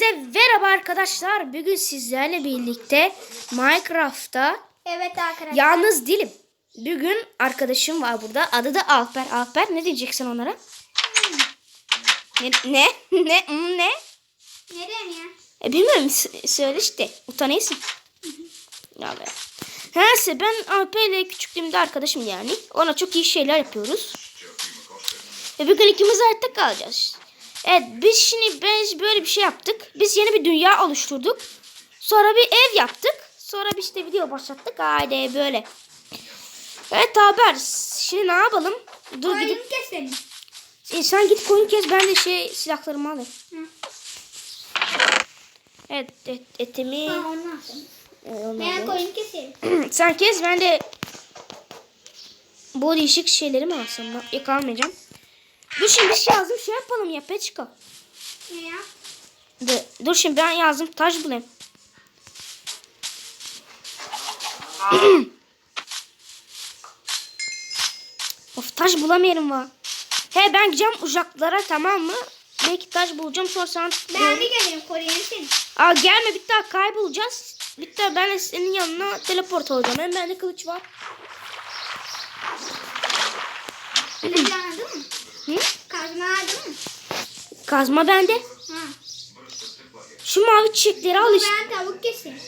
Hepinize merhaba arkadaşlar. Bugün sizlerle birlikte Minecraft'ta Evet arkadaşlar. yalnız değilim. Bugün arkadaşım var burada. Adı da Alper. Alper ne diyeceksin onlara? Ne? Ne? Ne? Hmm, ne? Neden ya? E, bilmiyorum. S- söyle işte. Utanıyorsun. Ya be. Neyse ben Alper'le küçüklüğümde arkadaşım yani. Ona çok iyi şeyler yapıyoruz. Ve bugün ikimiz hayatta kalacağız. Evet biz şimdi biz böyle bir şey yaptık. Biz yeni bir dünya oluşturduk. Sonra bir ev yaptık. Sonra bir işte video başlattık. Haydi böyle. Evet haber. Şimdi ne yapalım? Dur gidip. Koyunu keselim. E, sen git koyun kes ben de şey silahlarımı alayım. Hı. Evet et, etimi. Ha onu e, Ben koyunu keselim. Sen kes ben de bu değişik şeyleri mi alsam? Almayacağım. Dur şimdi şey yazdım şey yapalım ya Peçka. Ne ya? Dur, dur şimdi ben yazdım taş bulayım. of taş bulamıyorum va. He ben gideceğim uzaklara tamam mı? Belki taş bulacağım sonra sen... Ben de geleyim koruyayım seni. Aa gelme bir daha kaybolacağız. Bir daha ben senin yanına teleport olacağım. Hem bende kılıç var. Kılıcı anladın mı? Hı? Kazma aldın mı? Kazma bende. Ha. Şu mavi çiçekleri al işte. Ben tavuk keseyim.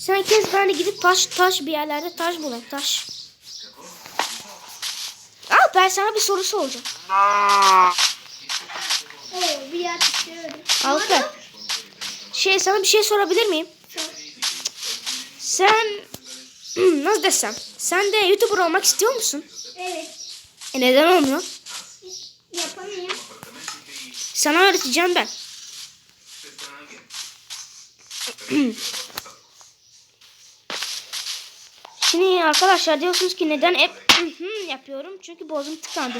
Sen kes ben de gidip taş taş bir yerlerde taş bulayım taş. Al ben sana bir soru soracağım. Oo bir yer tutuyorum. Al ben. Şey sana bir şey sorabilir miyim? Sen nasıl desem? Sen de YouTuber olmak istiyor musun? Evet. E neden olmuyor? Yapamıyorum. Sana öğreteceğim ben. Şimdi arkadaşlar diyorsunuz ki neden hep yapıyorum? Çünkü boğazım tıkandı.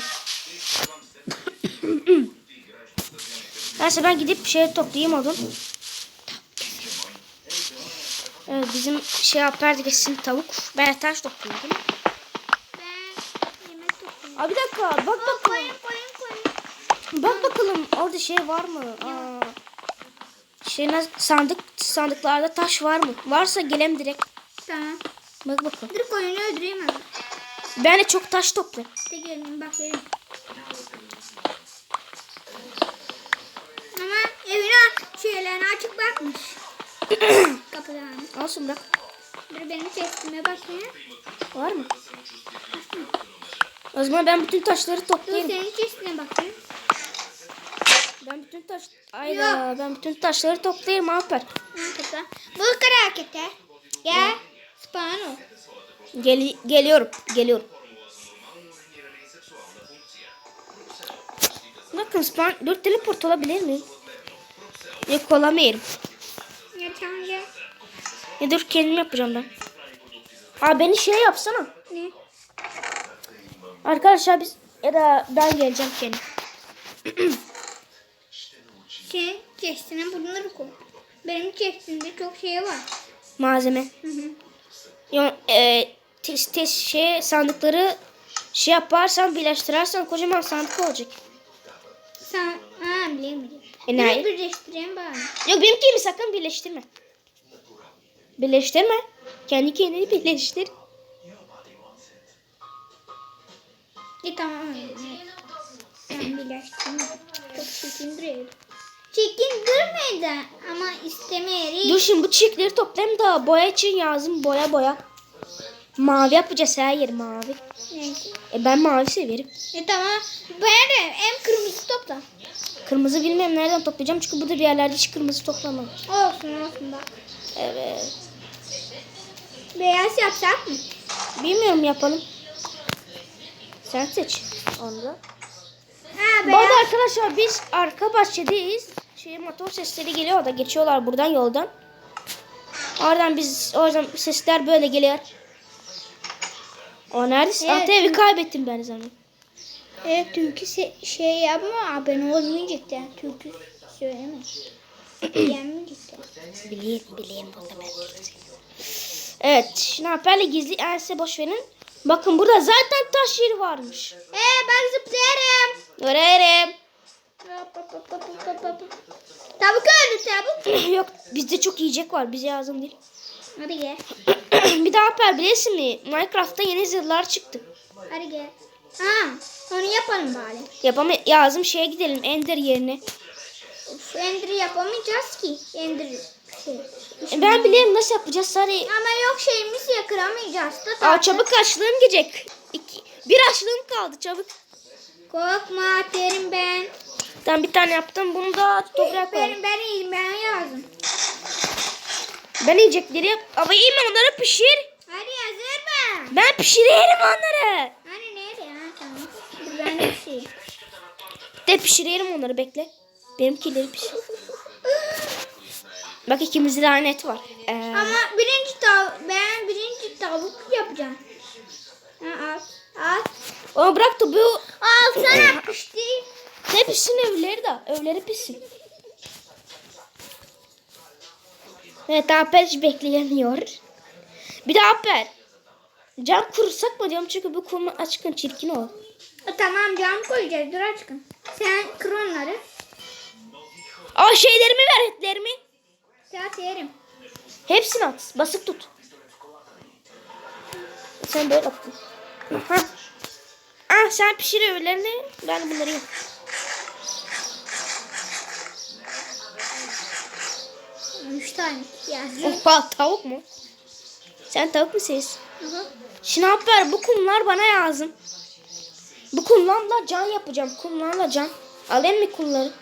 Neyse ben gidip şey toplayayım odun. Evet bizim şey yapardı kesin tavuk. Ben taş topluyorum. Ben yemek topluyorum. Abi bir dakika bak. Bak bakalım orada şey var mı? Aa, şey sandık sandıklarda taş var mı? Varsa gelem direkt. Tamam. Bak bakalım. Dur koyunu öldüreyim hemen. Ben de çok taş toplarım. De gelin bak verin. Ama evine şeylerini açık bakmış. Kapılarını. Olsun bırak. Dur benim testime bakayım. Var mı? O zaman ben bütün taşları Dur toplayayım. senin testine bakayım. Ben bütün taş... Ayda ben bütün taşları toplayayım Alper. Ha kısa. Bu kara hareketi. Gel. Spano. Gel geliyorum. Geliyorum. Bakın spawn... Dur teleport olabilir miyim? Yok olamayırım. Ya tamam gel. Ya dur kendim yapacağım ben. Aa beni şey yapsana. Ne? Arkadaşlar biz ya da ben geleceğim kendim. Şey testine bunları koy. Benim testimde çok şey var. Malzeme. Hı hı. Yo, e, test, test şey sandıkları şey yaparsan birleştirersen kocaman sandık olacak. Sen ha bilemiyorum. E, ne? Birleştireyim bari. Yok benimkini sakın birleştirme. Birleştirme. Kendi kendini birleştir. E tamam öyle. Ben birleştireyim. Çok çirkin Çirkin durmadı ama istemeyerek. Dur şimdi bu çiçekleri toplayayım da boya için lazım. Boya boya. Mavi yapacağız her yer mavi. Neyse. E ben mavi severim. E tamam. Ben de en kırmızı topla. Kırmızı bilmiyorum nereden toplayacağım çünkü burada bir yerlerde hiç kırmızı toplamam. Olsun olsun bak. Evet. Beyaz yapsak mı? Bilmiyorum yapalım. Sen seç. Onu da. Ha Bu arada beyaz. arkadaşlar biz arka bahçedeyiz. Şey motor sesleri geliyor da geçiyorlar buradan yoldan. Oradan biz oradan sesler böyle geliyor. O neredesin? Evet. Ah, evi kaybettim ben zaten. Evet se- şey yapma abone olmayacak türkü söyleme. Yenmeyecek Bileyim bileyim burada ben Evet şimdi Alper'le gizli erse boş verin. Bakın burada zaten taş yeri varmış. Ee ben zıplarım. Hop. Tavuk öldü tavuk. Yok bizde çok yiyecek var bize lazım değil. Hadi gel. bir daha Alper bilirsin mi? Minecraft'ta yeni zırhlar çıktı. Hadi gel. Ha, onu yapalım bari. Yapama lazım şeye gidelim Ender yerine. Uf, Ender yapamayacağız ki. Ender şey. E, Ben bilirim nasıl yapacağız Sari. Ama yok şeyimiz ya kıramayacağız da. Aa çabuk açlığım gidecek. İki, bir açlığım kaldı çabuk. Korkma derim ben. Ben bir tane yaptım bunu da toprak koyalım. Ben, ben iyiyim ben yazdım. Ben yiyecekleri. Ama iyi mi onları pişir. Hadi hazır mı? Ben pişirelim onları. Hani nerede ya? Tamam. Ben de şey. De pişirelim onları bekle. Benimkileri pişir. Bak ikimizde de aynı et var. Ee, Ama birinci tavuk, ben birinci tavuk yapacağım. Ha, al, al. onu bırak bu Al sana pişti. ne pişsin evleri de. Evleri pişsin. Evet Alper hiç bekleyemiyor. Bir de Alper. Cam kursak mı diyorum çünkü bu kurma açıkın çirkin o. E, tamam cam koyacağız dur aşkım. Sen kır onları. Aa şeylerimi ver etlerimi. Saat yerim. Hepsini at. Basık tut. Sen böyle attın. Ha. Ah sen pişir öğlerini. Ben bunları yap. Üç tane yazdım. Oha tavuk mu? Sen tavuk mu. Şimdi Alper bu kumlar bana lazım. Bu kumlarla can yapacağım. Kumlarla can. Alayım mı kumları?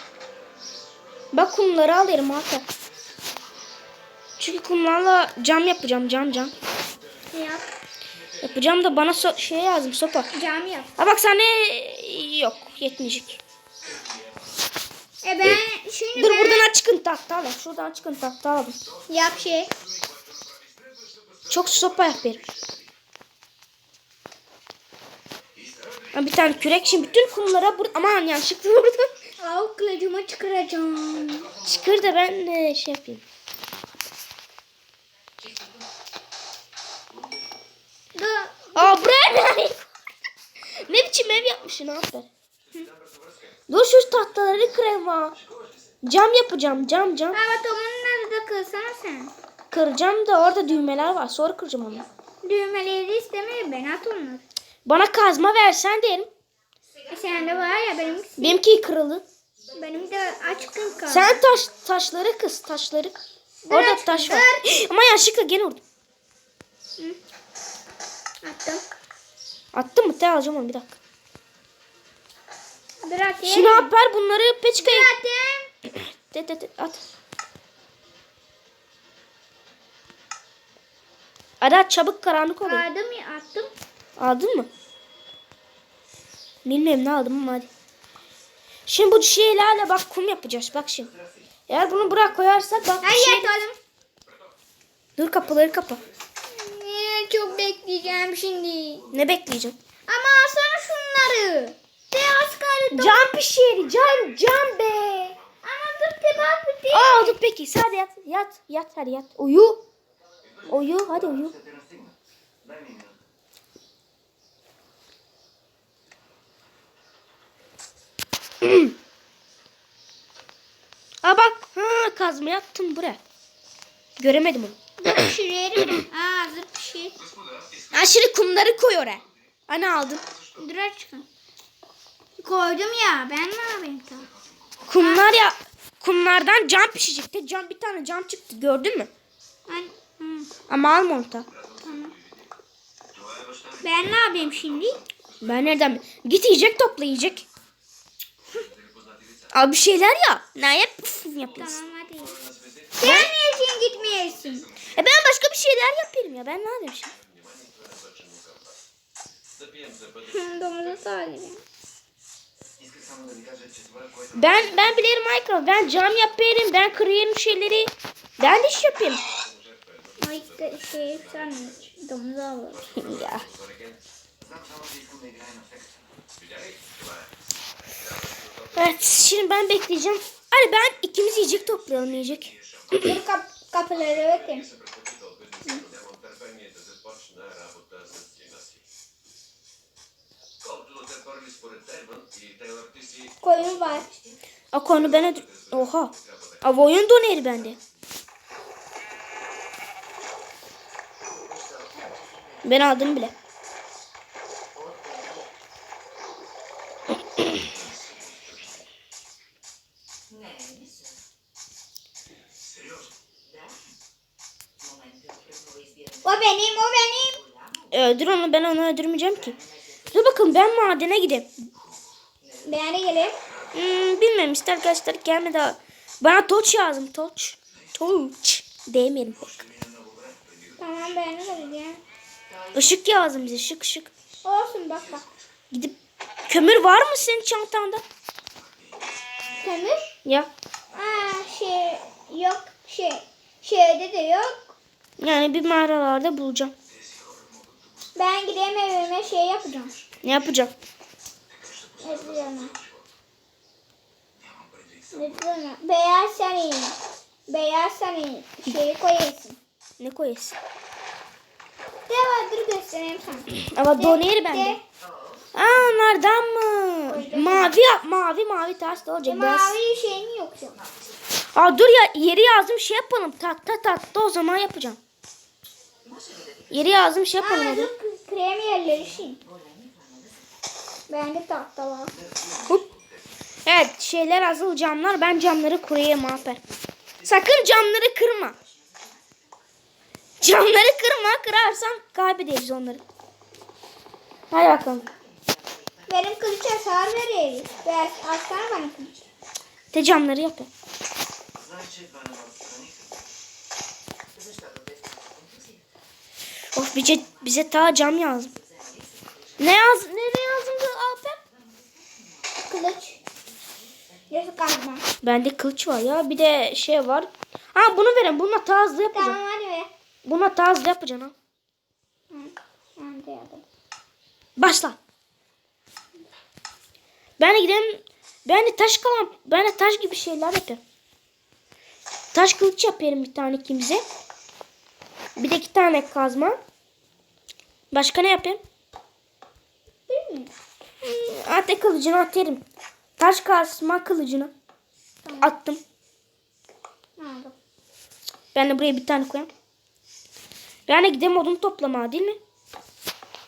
Bak kumları alayım Alper. Çünkü kumlarla cam yapacağım. Cam cam. Yap. Yapacağım da bana so- şey lazım sopa. Cam yap. Ha bak sana yok yetmeyecek. E ben şimdi Dur ben buradan çıkın tahta al. Şuradan çıkın tahta al. yap şey. Çok sopa yap benim. Ha, bir tane kürek şimdi bütün kumlara bur aman yanlışlıkla vurdum. Av kılıcımı çıkaracağım. Çıkır da ben de şey yapayım. Aa buraya ne? ne biçim ev yapmışsın Alper? Dur şu tahtaları kırayım ha. Cam yapacağım cam cam. ama Tom'un nerede kılsana sen. Kıracağım da orada düğmeler var sonra kıracağım onu. Düğmeleri istemiyorum ben at onları. Bana kazma versen derim. E sende var ya benim Benimki kırıldı. benim de açıkım kaldı. Sen taş taşları kız taşları. Orada aşkım, taş var. dur. Ama yanlışlıkla gene vurdum. Attım. Attın mı? Te alacağım onu bir dakika. Atayım. Şimdi Alper bunları peçkaya. Atayım. De, de, de, at. Ara çabuk karanlık oluyor. Aldım ya attım. Aldın mı? Bilmiyorum ne aldım ama hadi. Şimdi bu şeylerle bak kum yapacağız bak şimdi. Eğer bunu bırak koyarsak bak Hayır şey... Dur kapıları kapa. Ee, çok bekleyeceğim şimdi. Ne bekleyeceğim? Ama alsana şunları. Az kaldı. Can pişir can can be. Ama dur tebak bitti. Aa dur peki hadi yat yat yat hadi yat. Uyu. Uyu hadi uyu. Aa bak ha kazma yaptım buraya. Göremedim onu. Pişirelim. Aa hazır pişir. Ha şimdi kumları koy oraya. Hani aldın. Dur aşkım. Koydum ya ben ne yapayım tamam. Kumlar ya kumlardan cam pişecekti. Cam bir tane cam çıktı gördün mü? Hı, Ama alma onu da. tamam. Ben ne yapayım şimdi? Ben nereden Git yiyecek topla yiyecek. Abi bir şeyler ya. Ne yap puf yapıyorsun. Tamam hadi. Sen niçin gitmeyesin? E ben başka bir şeyler yapayım ya. Ben ne yapayım şimdi? Domuzu sahibi. Ben ben bilirim Minecraft. Ben cam yapayım. Ben kırayım şeyleri. Ben de iş yapayım. Ay şey sen domuzu alalım. ya. Evet şimdi ben bekleyeceğim. Hadi ben ikimiz yiyecek toplayalım yiyecek. Kap kapıları öteyim. Koyun var. Aa konu öldür... Oha. Aa oyun doneri bende. Ben aldım bile. O benim, o benim. Öldür onu ben onu öldürmeyeceğim ki. Dur bakın ben madene gideyim. Ben de geleyim. Hmm, bilmem ister arkadaşlar gelmedi. ha. Bana torç lazım torç. Torç. Değmeyelim bak. Tamam de geleceğim. Işık lazım bize ışık ışık. Olsun bak bak. Gidip kömür var mı senin çantanda? Kömür. Ya Aa şey yok şey. Şeyde de yok. yani bir mağaralarda bulacağım. Ben gideyim evime şey yapacağım. Ne yapacağım? Ezileme. Ezileme. Beyaz senin. Beyaz senin şeyi koyarsın. Ne koyasın? Devam dur göstereyim sana. Ama doneri De- bende. Aa onlardan mı? Mavi yap mavi mavi taş da de- olacak. Beyaz. Mavi şeyin yok yok. Aa dur ya yeri yazdım şey yapalım. Tahta tahta o zaman yapacağım. Yeri yazdım şey yapalım Aa dur krem yerleri şey. Bende tahta var. Hop. Evet şeyler azıl camlar. Ben camları kurayım afer. Sakın camları kırma. Camları kırma. Kırarsan kaybederiz onları. Hadi bakalım. Benim kılıç hasar verir. Ver, alsana bana kılıç. De camları yap. ya. Of bize, bize ta cam lazım. Ne yaz ne, ne yazdı Alper? Kılıç. Yazık kalma. Bende kılıç var ya. Bir de şey var. Ha bunu verin. Bununla ta hızlı yapacağım. Tamam hadi ver. Buna ta hızlı yapacaksın ha. Ben de yapayım. Başla. Ben de gidelim. Ben de taş kalan. Ben de taş gibi şeyler yapıyorum. Taş kılıç yapıyorum bir tane ikimize. Bir de iki tane kazma. Başka ne yapayım? Ate kılıcını atarım. Taş kazma kılıcını. Attım. Aldım. Ben de buraya bir tane koyayım. Ben de gideyim odun toplama değil mi?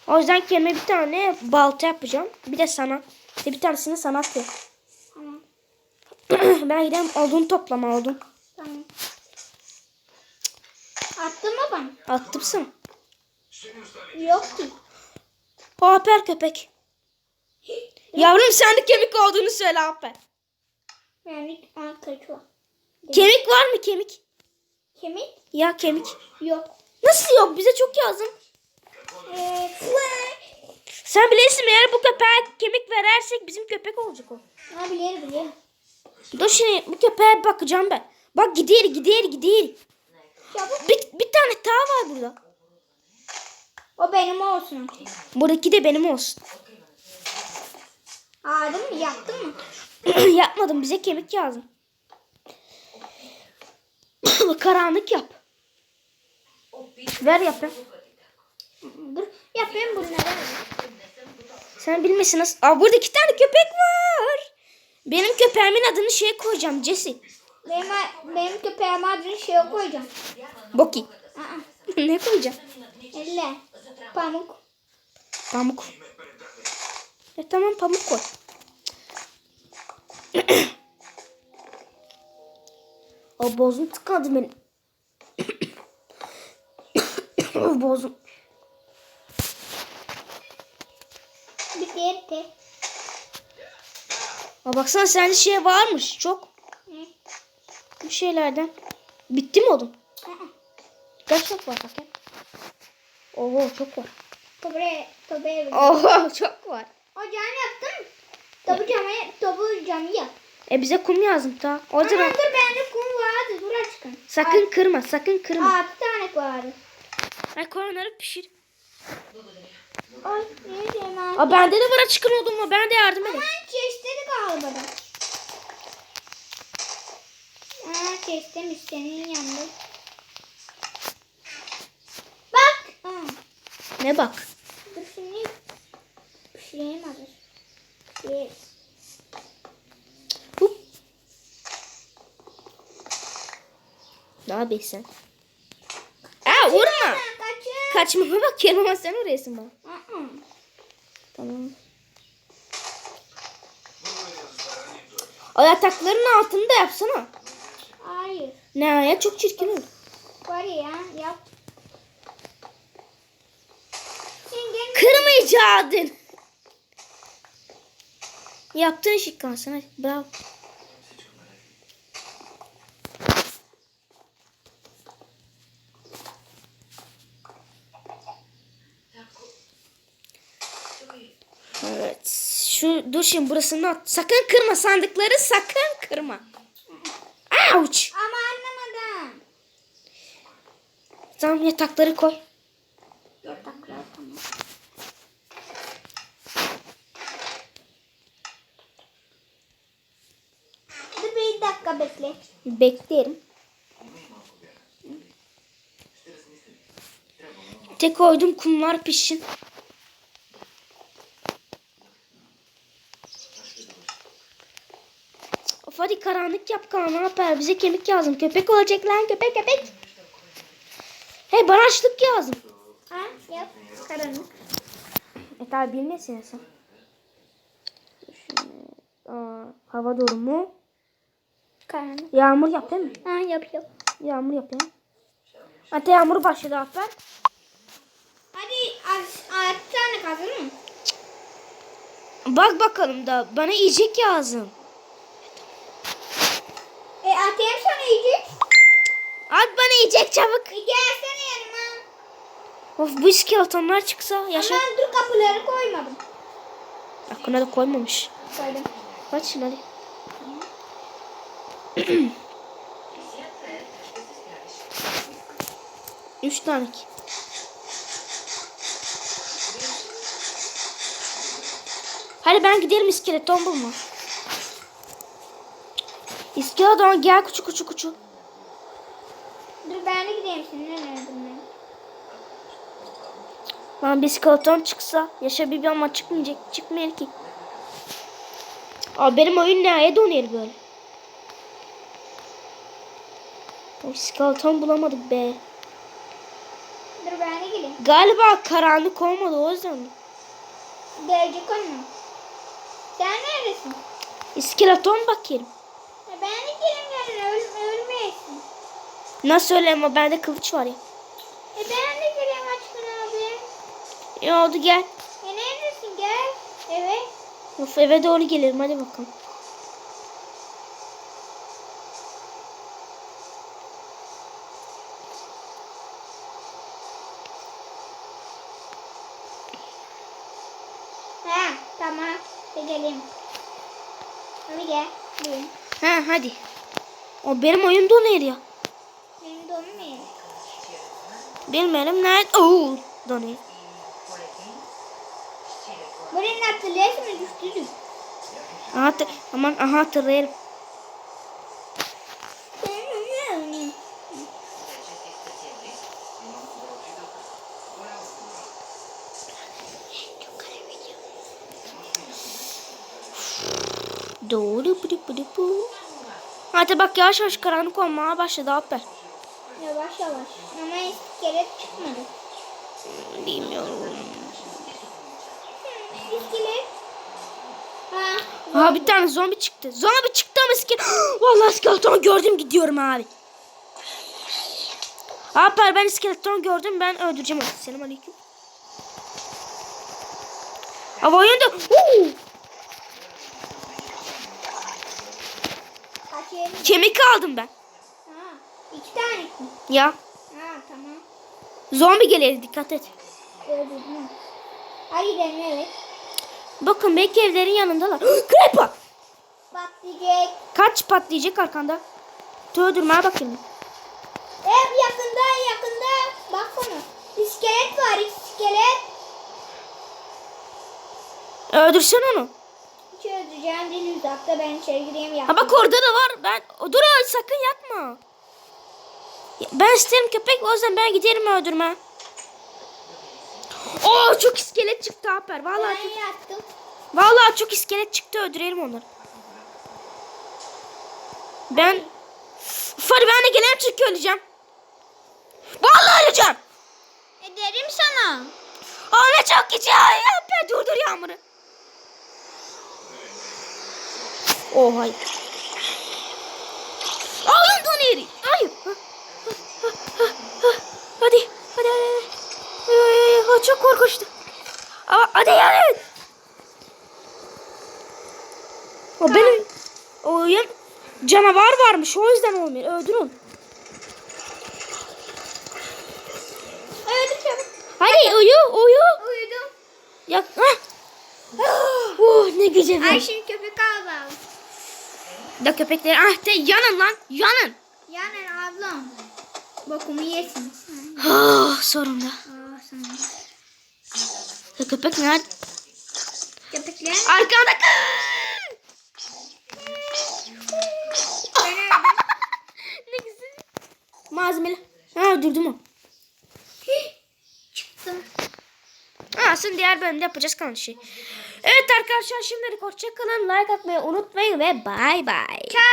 O yüzden kendime bir tane balta yapacağım. Bir de sana. İşte bir tanesini sana atayım. Tamam. ben gideyim odun toplama odun. Tamam. Attın mı bana? Attım. Yok ki. Aper köpek. Yavrum sen de kemik olduğunu söyle Aper. Yani kılıç var. Kemik var mı kemik? Kemik? Ya kemik. Yok. Nasıl yok? Bize çok yazın. Ee, Sen bilirsin eğer bu köpeğe kemik verersek bizim köpek olacak o. ha biliyorum biliyorum. Dur şimdi bu köpeğe bakacağım ben. Bak gider gider. Çabuk. Bir, bir tane daha var burada. O benim olsun. Buradaki de benim olsun. Aldın mı? Yaptın mı? Yapmadım bize kemik lazım. Karanlık yap. Ver yapayım. Dur. Yapayım bunları. Sen bilmesin nasıl. Aa burada iki tane köpek var. Benim köpeğimin adını şey koyacağım Jesse. Benim, benim köpeğime adını şey koyacağım. Boki. Aa, ne koyacağım? elle. Pamuk. Pamuk. E tamam pamuk koy. o bozun tıkadı benim. Bozun. Bitti. Aa, baksana sende şey varmış çok. Bu şeylerden. Bitti mi odun? Aa, Kaç çok var bakayım. Oo çok var. Topu topu Oo çok var. O cam yaptın mı? Topu camı, topu camı yap. E bize kum lazım ta. O Aman zaman dur bende kum vardı. Dur aşkım. sakın kırma sakın kırma. Altı tane vardı. Ay koy onları pişir. Ay ne diyeyim ben. Aa bende de var açıkın odun mu? Ben de yardım edeyim. Aman çeşitleri galiba da. Aa çeşitmiş senin yanında. Bak. Aa, Ne bak. Süreyim alır. Bir. Hup. Ne yapıyorsun? Aa vurma. Kaçmama bak yanıma sen orayasın bak. Tamam. O yatakların yapsana. Hayır. Ne ya çok çirkin oldu. Var ya yap. Kırmayacaktın. Yaptığın şık kalsın. Bravo. Evet. Şu dur şimdi burasını at. Sakın kırma sandıkları sakın kırma. Ouch. Ama anlamadım. Tamam yatakları koy. Yataklar tamam. Dur bir dakika bekle. Beklerim. Tek koydum kumlar pişsin. Of hadi karanlık yap Kaan ne yapar? Bize kemik lazım. Köpek olacak lan köpek köpek. Hey bana açlık lazım. Ha yap. Karanlık. E tabi bilmesin sen. Aa, hava durumu. Karanlık. Yağmur yap değil mi? Ha yap yap. Yağmur yap ya. Hatta yağmur başladı hatta. Hadi altı tane kazın mı? Bak bakalım da bana yiyecek lazım. E atayım sana yiyecek. At bana yiyecek çabuk. E gelsene yanıma. Of bu iskeletonlar çıksa yaşa. Aman dur kapıları koymadım. Aklına da koymamış. Koydum. Kaç hadi. Üç tane ki. Hadi ben giderim iskeleton bulma. İskeleton gel kuçu kuçu kuçu. Dur ben de gideyim seninle nereden ben? Bana bir iskeleton çıksa yaşa bir ama çıkmayacak. Çıkmıyor ki. Aa, benim oyun neye donuyor böyle? O iskeleton bulamadık be. Dur ben de gideyim. Galiba karanlık olmadı o yüzden. Gelecek onu. Sen neredesin? İskeleton bakayım. Ya ben de geleyim yanına öl ölmeyesin. Nasıl öyle ama bende kılıç var ya. E ben de geleyim Açkın abi. İyi oldu gel. E neredesin gel. Evet. Of eve doğru gelirim hadi bakalım. Ha tamam. De geleyim. Hadi gel. Buyurun. Ha hadi. O benim oyun donuyor ya. Benim donum iyi. Bilmiyorum nerede. Oo donuyor. Bunun hatırlayasın mı düştüydüm. Aha, aman aha hatırlayırım. Doğru bıdı bıdı bu. Hadi bak yavaş yavaş karanlık olmaya başladı haber. Yavaş yavaş. Ama iskelet çıkmadı. Bilmiyorum. İskelet. Ha. Aha bir tane zombi çıktı. Zombi çıktı ama iskelet. Vallahi iskeleton gördüm gidiyorum abi. Haber ben iskeleton gördüm ben öldüreceğim onu. Selam aleyküm. Hava oyunda. Huu! Kemik aldım ben. Ha. İki tane mi? Ya. Ha tamam. Zombi gelir dikkat et. Öldürdüm. Hadi gidelim evet. Bakın belki evlerin yanındalar. Creeper. Patlayacak. Kaç patlayacak arkanda. Öldürmeye bakayım. Ev yakında yakında. Bak onu. İskelet var iskelet. Öldürsen onu. Değil uzakta ben içeri gireyim Ha yakın. bak orada da var. Ben dur o, sakın yakma. Ya, Ben isterim köpek o yüzden ben giderim öldürme. Oo çok iskelet çıktı Haper. Vallahi çok, Ben yattım. vallahi çok iskelet çıktı öldürelim onları. Ben Hadi ben de gelen çünkü öleceğim. Vallahi öleceğim. Ederim sana. Ahmet çok güzel. Ya be durdur yağmuru. Oh hayır. Alın don yeri. Hayır. Ha, ha, ha, ha. Hadi. Hadi hadi. ay, çok korkunçtu. Ama hadi yani. O benim. O yan canavar varmış. O yüzden olmuyor. Öldürün. Öldüm çabuk. Hadi uyu uyu. Uyudum. Ya. Hah. Oh ne güzel. Ay şimdi köpek aldım. Da köpekleri ah de yanın lan yanın. Yani ablam. Bokumu yesin. Ah sonunda. Aa sana. Da köpek nerede? Köpekler. Arkanda. Öldüm. ne güzel. Malzemeli. Ha durdum o. Çıktım. Ha şimdi diğer bölümde yapacağız kalan şey. Evet arkadaşlar şimdilik hoşçakalın. Like atmayı unutmayın ve bay bay. Ciao.